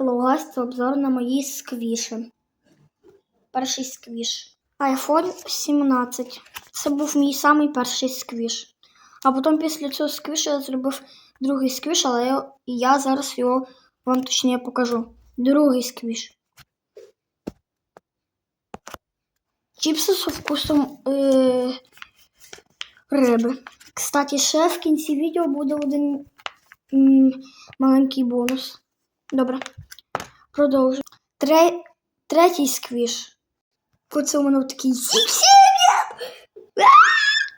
Це обзор на мої сквіші. Перший сквіш. iPhone 17. Це був мій самий перший сквіш. А потім після цього сквіша я зробив другий сквіш, але я, я зараз його вам точніше покажу. Другий сквіш. Чіпси з вкусом е- риби. Кстати, ще в кінці відео буде один м, маленький бонус. Добре. Продовжую. Тре... Третій сквіш. Оце у мене такий сіксев'я!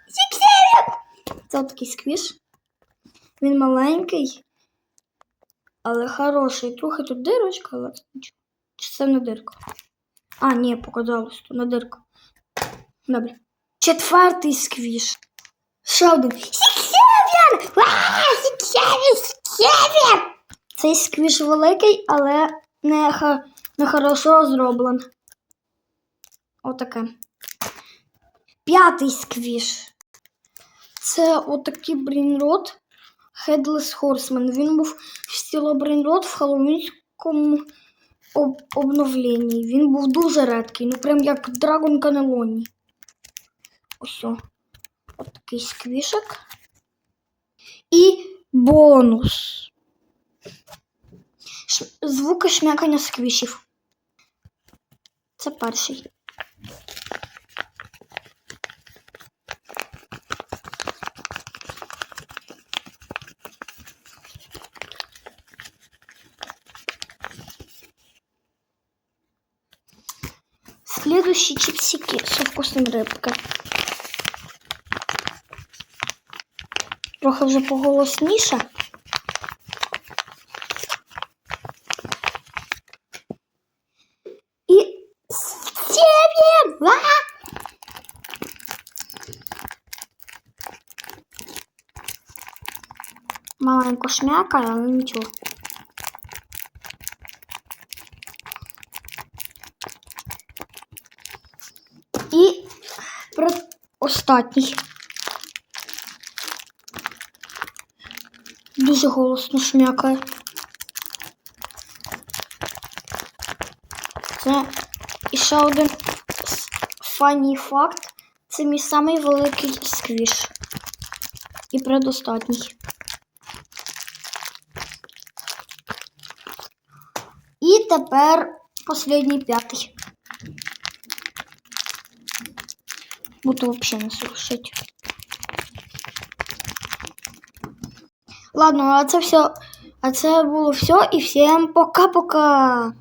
Сіксев'я! Це такий сквіш. Він маленький, але хороший. Трохи тут дирочка, але. Чи це не дирка? А, ні, показалось, то не дирка. Добре. Четвертий сквіш. Ще один. Сіксев'я! Сіксев'я! Сіксев'я! Цей сквіш великий, але не, ха- не хорошо зроблений. Отаке. П'ятий сквіш. Це отакий брейнрот Headless Horseman. Він був в стіло брейнрот в халлоуінському об- обновленні. Він був дуже редкий, ну прям як Dragon Cannelloni. Ось. Отакий сквішик. І бонус. Звуки шмякання сквішів. Це перший. Следующие чипсики со вкусом рибки. Трохи вже поголосніше. І сім'я! Маленько шмякає, але нічого. І про останній. Дуже голосно шмякає. Це ще один с- факт. Це мій самий великий сквіш. І предостатній. І тепер останній п'ятий. Буду взагалі не слушать. Ладно, а це все. А це було все. І всім пока-пока.